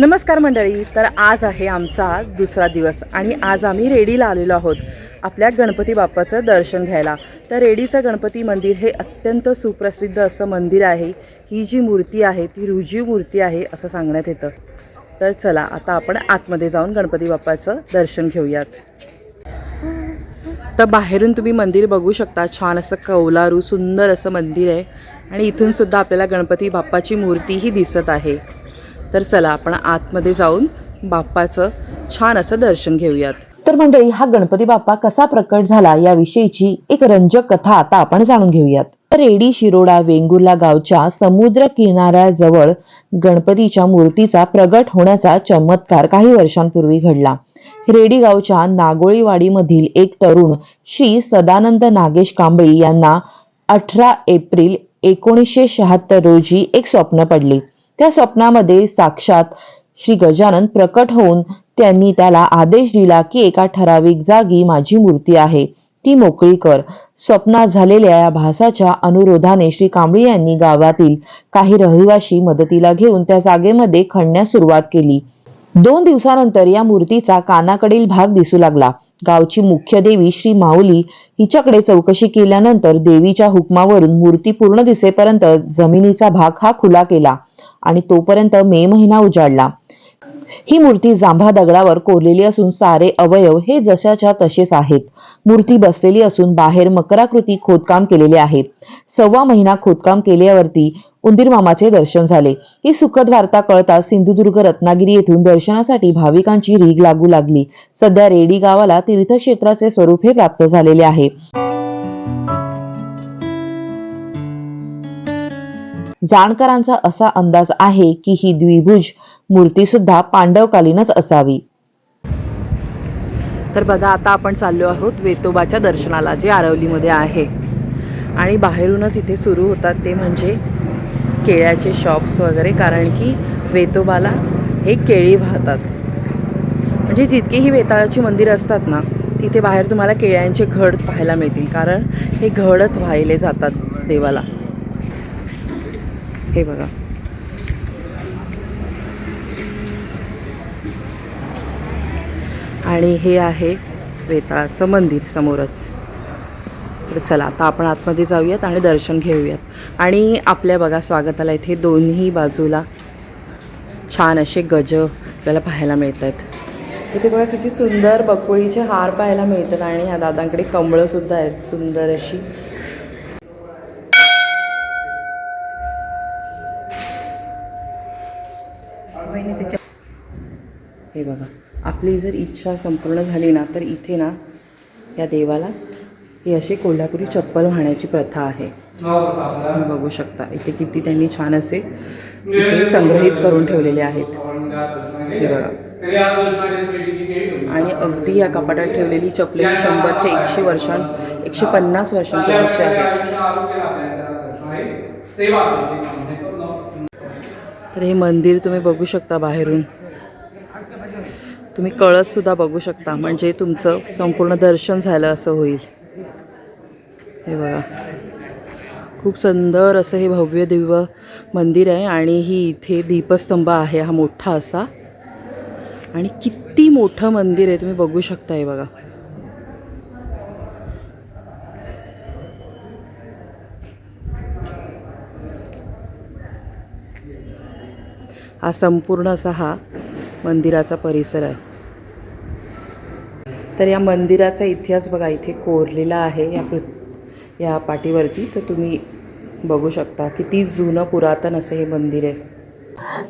नमस्कार मंडळी तर आज आहे आमचा दुसरा दिवस आणि आज आम्ही रेडीला आलेलो आहोत आपल्या गणपती बाप्पाचं दर्शन घ्यायला. तर रेडीचं गणपती मंदिर हे अत्यंत सुप्रसिद्ध असं मंदिर आहे. ही जी मूर्ती आहे ती रुजीव मूर्ती आहे असं सांगण्यात येतं. तर चला आता आपण आतमध्ये जाऊन गणपती बाप्पाचं दर्शन घेऊयात. तर बाहेरून तुम्ही मंदिर बघू शकता. छान असं कौलारू सुंदर असं मंदिर आहे आणि इथून सुद्धा आपल्याला गणपती बाप्पाची मूर्तीही दिसत आहे. तर चला आपण आतमध्ये जाऊन बाप्पाचं छान असं दर्शन घेऊयात. तर मंडळी हा गणपती बाप्पा कसा प्रकट झाला याविषयीची एक रंजक कथा आता आपण जाणून घेऊयात. तर रेडी शिरोडा वेंगुर्ला गावच्या समुद्र किनाऱ्याजवळ गणपतीच्या मूर्तीचा प्रगट होण्याचा चमत्कार काही वर्षांपूर्वी घडला. रेडी गावच्या नागोळीवाडीमधील एक तरुण श्री सदानंद नागेश कांबळी यांना अठरा एप्रिल एकोणीसशे शहात्तर रोजी एक स्वप्न पडले. त्या स्वप्नामध्ये साक्षात श्री गजानन प्रकट होऊन त्यांनी त्याला आदेश दिला की एका ठराविक जागी माझी मूर्ती आहे. ती मोकळी कर. स्वप्नात झालेल्या या भासाच्या अनुरोधाने श्री कांबळी यांनी गावातील काही रहिवाशी मदतीला घेऊन त्या जागेमध्ये खणण्यास सुरुवात केली. दोन दिवसानंतर या मूर्तीचा कानाकडील भाग दिसू लागला. गावची मुख्य देवी श्री माऊली हिच्याकडे चौकशी केल्यानंतर देवीच्या हुकमावरून मूर्ती पूर्ण दिसेपर्यंत जमिनीचा भाग हा खुला केला. आणि तोपर्यंत मे महिना उजाडला. ही मूर्ती जांभा दगडावर कोरलेली असून सारे अवयव हे जशाच्या तसेच आहेत. मूर्ती बसलेली असून बाहेर मकराकृती खोदकाम केलेले आहे. सव्वा महिना खोदकाम केल्यावरती उंदीर मामाचे दर्शन झाले. ही सुखद वार्ता कळताच सिंधुदुर्ग रत्नागिरी येथून दर्शनासाठी भाविकांची रीग लागू लागली. सध्या रेडी गावाला तीर्थक्षेत्राचे स्वरूप हे प्राप्त झालेले आहे. जाणकारांचा असा अंदाज आहे की ही द्विभुज मूर्ती सुद्धा पांडवकालीनच असावी. तर बघा आता आपण चाललो आहोत वेतोबाच्या दर्शनाला जे आरवलीमध्ये आहे. आणि बाहेरूनच इथे सुरू होतात ते म्हणजे केळ्याचे शॉप्स वगैरे कारण की वेतोबाला हे केळी वाहतात. म्हणजे जितकी ही वेताळाची मंदिरं असतात ना तिथे बाहेर तुम्हाला केळ्यांचे घड पाहायला मिळतील कारण हे घडच वाहिले जातात देवाला. हे बघा. आणि हे आहे वेताळाचं मंदिर समोरच. तर चला आता आपण आतमध्ये जाऊयात आणि दर्शन घेऊयात. आणि आपल्या बघा स्वागताला इथे दोन्ही बाजूला छान असे गज आपल्याला पाहायला मिळत आहेत इथे बघा किती सुंदर बकुळीचे हार पाहायला मिळतात आणि ह्या दादांकडे कमळंसुद्धा आहेत. सुंदर अशी हे बघा. आपली जर इच्छा संपूर्ण झाली ना तर इथे ना या देवाला ही अशी कोल्हापुरी चप्पल वाहण्याची प्रथा आहे. तुम्ही बघू शकता. इथे किती त्यांनी छान असे इथे संग्रहित करून ठेवलेले आहेत. हे बघा. आणि अगदी या कपाटात ठेवलेली चपले शंभर ते एकशे वर्षां एकशे पन्नास वर्षांपूर्वीची आहेत. तर हे मंदिर तुम्ही बघू शकता बाहेरून. तुम्ही कळससुद्धा बघू शकता म्हणजे तुमचं संपूर्ण दर्शन झालं असं होईल. हे बघा. खूप सुंदर असं हे भव्य दिव्य मंदिर आहे आणि ही इथे दीपस्तंभ आहे हा मोठा असा. आणि किती मोठं मंदिर आहे तुम्ही बघू शकता हे बघा. हा संपूर्ण असा हा मंदिराचा परिसर आहे. तर या मंदिराचा इतिहास बघा इथे कोरलेला आहे या पृ या पाटीवरती तर तुम्ही बघू शकता किती जुनं पुरातन असं हे मंदिर आहे.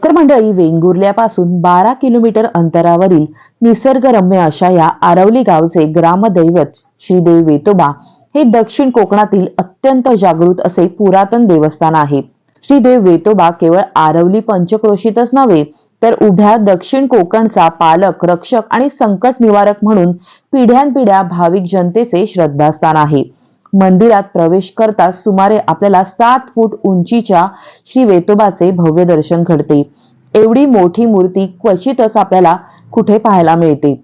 तर मंडळी वेंगुर्ल्यापासून बारा किलोमीटर अंतरावरील निसर्गरम्य अशा या आरवली गावचे ग्रामदैवत श्रीदेव वेतोबा हे दक्षिण कोकणातील अत्यंत जागृत असे पुरातन देवस्थान आहे. श्रीदेव वेतोबा केवळ आरवली पंचक्रोशीतच नव्हे तर उभ्या दक्षिण कोकणचा पालक रक्षक आणि संकट निवारक म्हणून पिढ्यानपिढ्या भाविक जनतेचे श्रद्धास्थान आहे. मंदिरात प्रवेश करताच सुमारे आपल्याला सात फूट उंचीच्या श्री वेतोबाचे भव्य दर्शन घडते. एवढी मोठी मूर्ती क्वचितच आपल्याला कुठे पाहायला मिळते.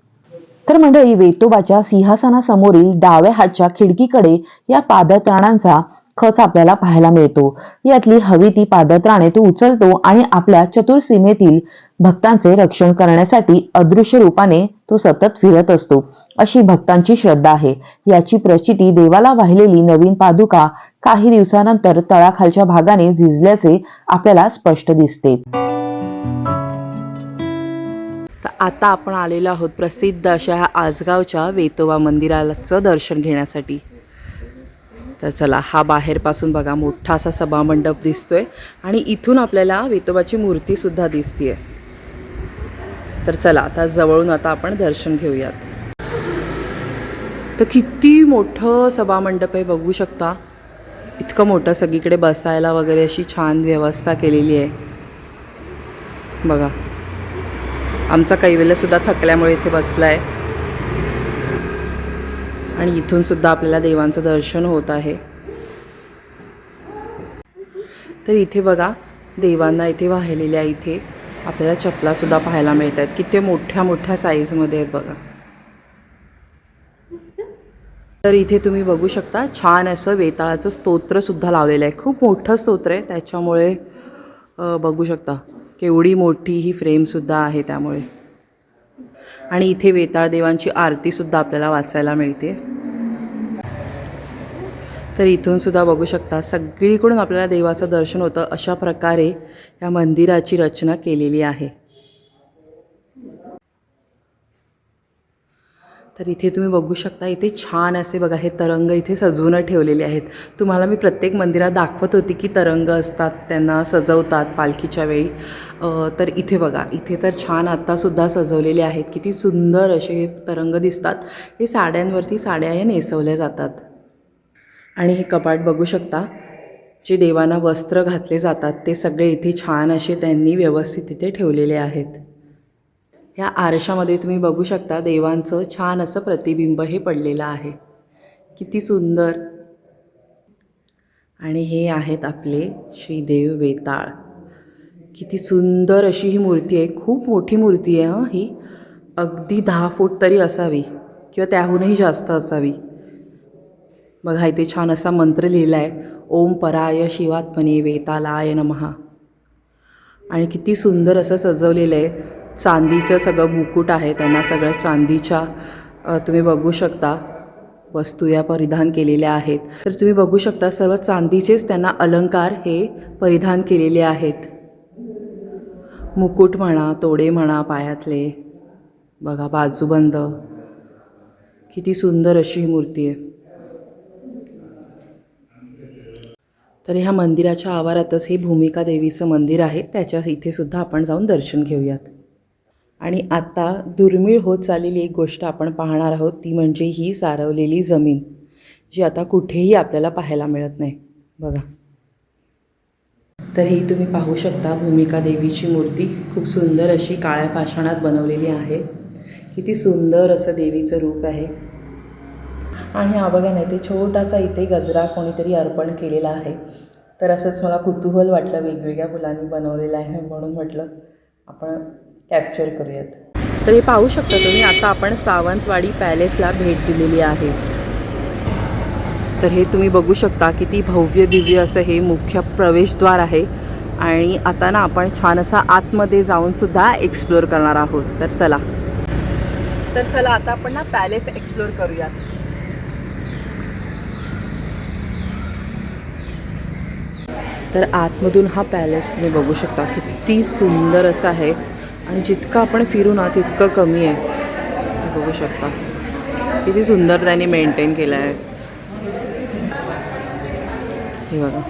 तर मंडळी वेतोबाच्या सिंहासनासमोरील डाव्या हातच्या खिडकीकडे या पादत्राणांचा खच आपल्याला पाहायला मिळतो. यातली हवी ती पादत्राणे तो उचलतो आणि आपल्या चतुर्सीमेतील भक्तांचे रक्षण करण्यासाठी अदृश्य रूपाने तो सतत फिरत असतो. अशी भक्तांची श्रद्धा आहे. याची प्रचिती देवाला वाहिलेली नवीन पादुका काही दिवसानंतर तळाखालच्या भागाने झिजल्याचे आपल्याला स्पष्ट दिसते. तर आता आपण आलेलो आहोत प्रसिद्ध अशा ह्या आजगावच्या वेतोबा मंदिराचं दर्शन घेण्यासाठी. तर चला हा बाहेरपासून बघा मोठा असा सभामंडप दिसतोय आणि इथून आपल्याला वेतोबाची मूर्तीसुद्धा दिसतीये. तर चला आता जवळून आता आपण दर्शन घेऊयात. तर किती मोठं सभामंडप आहे बघू शकता. इतकं मोठं सगळीकडे बसायला वगैरे अशी छान व्यवस्था केलेली आहे. बघा. आमचा कैवेलासुद्धा थकल्यामुळे इथे बसला आहे आणि इथूनसुद्धा आपल्याला देवांचं दर्शन होत आहे. तर इथे बघा देवांना इथे वाहिलेल्या इथे आपल्याला चपलासुद्धा पाहायला मिळत आहेत किती मोठ्या मोठ्या साईजमध्ये आहेत बघा. तर इथे तुम्ही बघू शकता छान असं वेताळाचं स्तोत्रसुद्धा लावलेलं आहे. खूप मोठं स्तोत्र आहे. त्याच्यामुळे बघू शकता. केवढी मोठी ही फ्रेमसुद्धा आहे त्यामुळे. आणि इथे वेताळ देवांची आरतीसुद्धा आपल्याला वाचायला मिळते. तर इथून सुद्धा बघू शकता सगळीकडून आपल्याला देवाचं दर्शन होतं अशा प्रकारे या मंदिराची रचना केलेली आहे. तर इथे तुम्ही बघू शकता इथे छान असे बघा हे तरंग इथे सजवून ठेवलेले आहेत. तुम्हाला मी प्रत्येक मंदिरात दाखवत होती की तरंग असतात त्यांना सजवतात पालखीच्या वेळी. तर इथे बघा इथे तर छान आत्तासुद्धा सजवलेले आहेत. किती सुंदर असे तरंग दिसतात. हे साड्यांवरती साड्या हे नेसवल्या जातात. आणि हे कपाट बघू शकता जे देवांना वस्त्र घातले जातात ते सगळे इथे छान असे त्यांनी व्यवस्थित इथे ठेवलेले आहेत. ह्या आरशामध्ये तुम्ही बघू शकता देवांचं छान असं प्रतिबिंब हे पडलेलं आहे. किती सुंदर. आणि हे आहेत आपले श्रीदेव वेताळ. किती सुंदर अशी ही मूर्ती आहे खूप मोठी मूर्ती आहे हं ही. अगदी दहा फूट तरी असावी किंवा त्याहूनही जास्त असावी. बघा इथे छान असा मंत्र लिहिला आहे ओम पराय शिवात्मने वेतालाय नमहा आणि किती सुंदर असं सजवलेलं आहे. चांदीचं सगळं मुकुट आहे त्यांना सगळं चांदीच्या तुम्ही बघू शकता वस्तू या परिधान केलेल्या आहेत. तर तुम्ही बघू शकता सर्व चांदीचेच त्यांना अलंकार हे परिधान केलेले आहेत. मुकुट म्हणा तोडे म्हणा पायातले बघा बाजूबंद. किती सुंदर अशी ही मूर्ती आहे. तर ह्या मंदिराच्या आवारातच हे भूमिका देवीचं मंदिर आहे. त्याच्या इथे सुद्धा आपण जाऊन दर्शन घेऊयात. आणि आता दुर्मिळ होत चाललेली एक गोष्ट आपण पाहणार आहोत ती म्हणजे ही सारवलेली जमीन जी आता कुठेही आपल्याला पाहायला मिळत नाही. बघा. तर ही तुम्ही पाहू शकता भूमिका देवीची मूर्ती. खूप सुंदर अशी काळ्या पाषाणात बनवलेली आहे. किती सुंदर असं देवीचं रूप आहे. आणि हा बघा नाही ते छोटासा इथे गजरा कोणीतरी अर्पण केलेला आहे. तर असंच मला कुतूहल वाटलं वेगवेगळ्या फुलांनी बनवलेलं आहे म्हणून म्हटलं आपण कॅप्चर करूयात. तर हे पाहू शकता तुम्ही आता आपण सावंतवाडी पॅलेसला भेट दिलेली आहे. तर हे तुम्ही बघू शकता किती भव्य दिव्य असं हे मुख्य प्रवेशद्वार आहे. आणि आता ना आपण छान असा आतमध्ये जाऊन सुद्धा एक्सप्लोअर करणार आहोत. तर चला. तर चला आता आपण ना पॅलेस एक्सप्लोअर करूयात. तर आतमधून हा पॅलेस तुम्ही बघू शकता. किती सुंदर असं आहे. आणि जितकं आपण फिरू ना तितकं कमी आहे. बघू शकता. किती सुंदर त्यांनी मेंटेन केलं आहे हे बघा.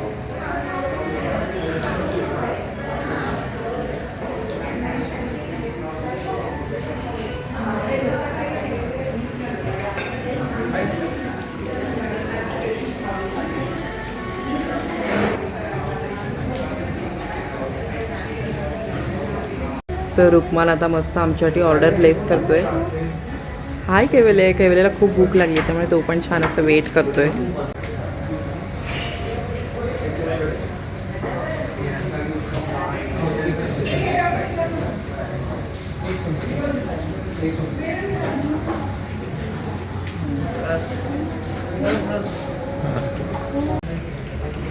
सर रुक्मान आता मस्त आमच्यासाठी ऑर्डर प्लेस करतोय. हाय केवले केवलेला खूप भूक लागली त्यामुळे तो पण छान असं वेट करतोय.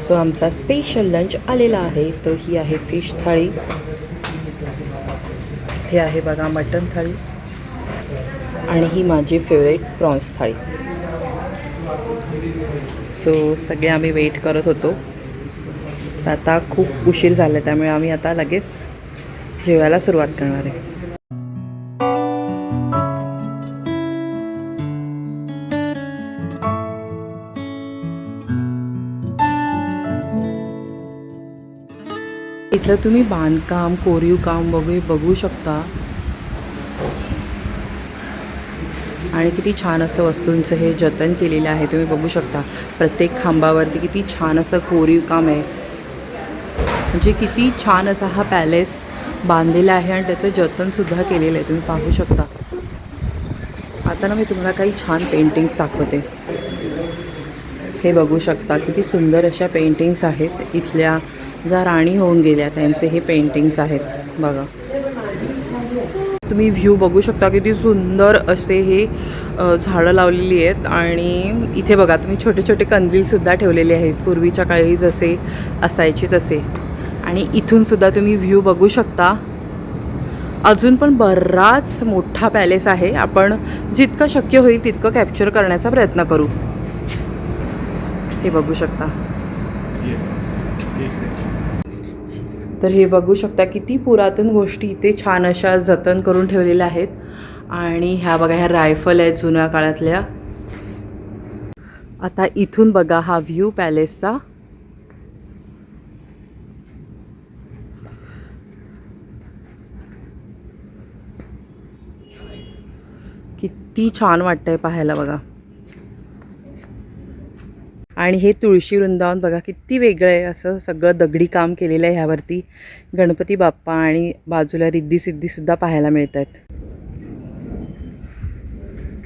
सो आमचा स्पेशल लंच आलेला आहे. तो ही आहे फिश थाळी. इथे आहे बघा मटन थाळी. आणि ही माझी फेवरेट प्रॉन्स थाळी. सो सगळे आम्ही वेट करत होतो. तर आता खूप उशीर झाला त्यामुळे आम्ही आता लगेच जेवायला सुरुवात करणार आहे. इथलं तुम्ही बांधकाम कोरीव काम वगैरे बघू शकता. आणि किती छान असं वस्तूंचं हे जतन केलेलं आहे तुम्ही बघू शकता. प्रत्येक खांबावरती किती छान असं कोरीव काम आहे. म्हणजे किती छान असा हा पॅलेस बांधलेला आहे आणि त्याचं जतनसुद्धा केलेलं आहे तुम्ही पाहू शकता. आता ना मी तुम्हाला काही छान पेंटिंग्स दाखवते. हे बघू शकता किती सुंदर अशा पेंटिंग्स आहेत. इथल्या ज्या राणी होऊन गेल्या त्यांचे हे पेंटिंग्स आहेत बघा. तुम्ही व्ह्यू बघू शकता किती सुंदर असे हे झाडं लावलेली आहेत आणि इथे बघा तुम्ही छोटे छोटे कंदीलसुद्धा ठेवलेले आहेत पूर्वीच्या काळी जसे असायचे तसे. आणि इथूनसुद्धा तुम्ही व्ह्यू बघू शकता. अजून पण बराच मोठा पॅलेस आहे. आपण जितकं शक्य होईल तितकं कॅप्चर करण्याचा प्रयत्न करू. हे बघू शकता. तर हे बघू शकता किती पुरातन गोष्टी इथे छान अशा जतन करून ठेवलेल्या आहेत. आणि ह्या बघा ह्या रायफल आहेत जुन्या काळातल्या. आता इथून बघा हा व्ह्यू पॅलेसचा. किती छान वाटतंय पाहायला बघा. आणि हे तुळशी वृंदावन बघा किती वेगळं आहे असं सगळं दगडी काम केलेलं आहे ह्यावरती. गणपती बाप्पा आणि बाजूला रिद्धी सिद्धीसुद्धा पाहायला मिळत आहेत.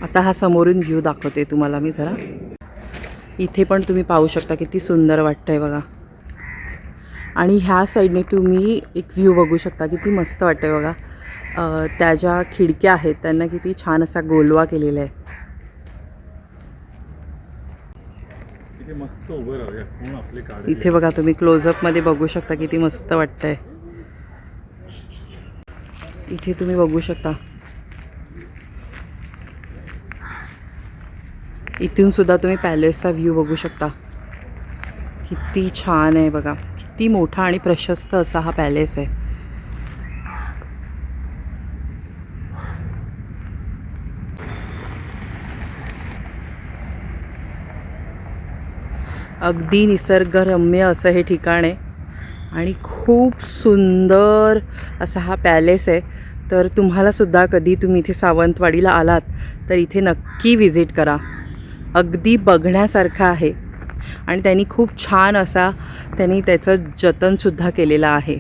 आता हा समोरून व्ह्यू दाखवते तुम्हाला मी जरा. इथे पण तुम्ही पाहू शकता किती सुंदर वाटतं आहे बघा. आणि ह्या साईडने तुम्ही एक व्ह्यू बघू शकता किती मस्त वाटतं आहे बघा त्या ज्या खिडक्या आहेत त्यांना किती छान असा गोलवा केलेला आहे. इथे मस्त उभं राहूया. कोण आपले इथे बघा तुम्ही क्लोजअपमध्ये बघू शकता किती मस्त वाटतंय. इथे तुम्ही बघू शकता. इथून सुद्धा तुम्ही पॅलेसचा व्ह्यू बघू शकता. किती छान आहे बघा. किती मोठा आणि प्रशस्त असा हा पॅलेस आहे. अगदी निसर्गरम्य असं हे ठिकाण आहे. आणि खूप सुंदर असा हा पॅलेस आहे. तर तुम्हालासुद्धा कधी तुम्ही इथे सावंतवाडीला आलात तर इथे नक्की विजिट करा. अगदी बघण्यासारखं आहे. आणि त्यांनी खूप छान असा त्यांनी त्याचं जतनसुद्धा केलेलं आहे.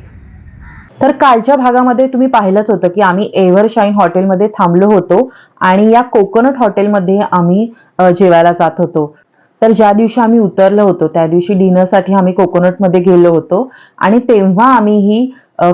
तर कालच्या भागामध्ये तुम्ही पाहिलंच होतं की आम्ही एव्हरशाईन हॉटेलमध्ये थांबलो होतो आणि या कोकोनट हॉटेलमध्ये आम्ही जेवायला जात होतो. तर ज्या दिवशी आम्ही उतरलो होतो त्या दिवशी डिनरसाठी आम्ही कोकोनटमध्ये गेलो होतो आणि तेव्हा आम्ही ही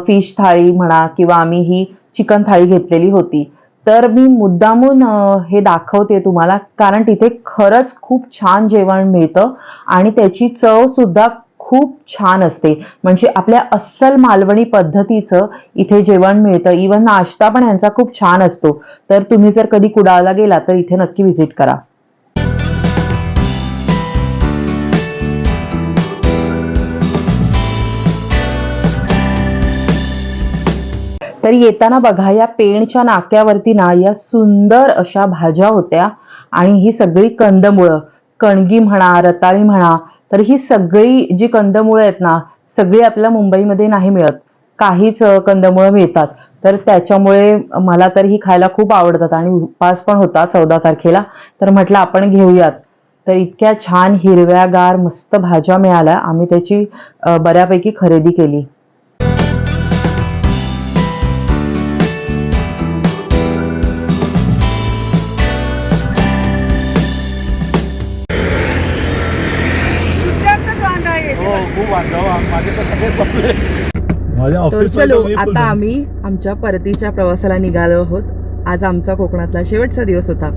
फिश थाळी म्हणा किंवा आम्ही ही चिकन थाळी घेतलेली होती. तर मी मुद्दामून हे दाखवते तुम्हाला कारण तिथे खरंच खूप छान जेवण मिळतं आणि त्याची चव सुद्धा खूप छान असते. म्हणजे आपल्या अस्सल मालवणी पद्धतीचं इथे जेवण मिळतं. इवन नाश्ता पण यांचा खूप छान असतो. तर तुम्ही जर कधी कुडाळला गेला तर इथे नक्की व्हिजिट करा. तर येताना बघा या पेणच्या नाक्यावरती ना या सुंदर अशा भाज्या होत्या आणि ही सगळी कंदमुळं कणगी म्हणा रताळी म्हणा तर ही सगळी जी कंदमुळं आहेत ना सगळी आपल्या मुंबईमध्ये नाही मिळत. काहीच कंदमुळं मिळतात. तर त्याच्यामुळे मला तर ही खायला खूप आवडतात आणि उपवास पण होता चौदा तारखेला. तर म्हटलं आपण घेऊयात. तर इतक्या छान हिरव्यागार मस्त भाज्या मिळाल्या. आम्ही त्याची बऱ्यापैकी खरेदी केली. खूप माझे तर सगळे संपले. चलो आता आम्ही आमच्या परतीच्या प्रवासाला निघालो आहोत. आज आमचा कोकणातला शेवटचा दिवस होता.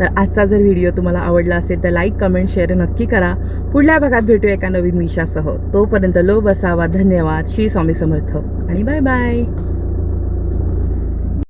तर आजचा जर व्हिडिओ तुम्हाला आवडला असेल तर लाईक कमेंट शेअर नक्की करा. पुढल्या भागात भेटू एका नवीन मिशासह तोपर्यंत लो बसावा. धन्यवाद. श्री स्वामी समर्थ. आणि बाय बाय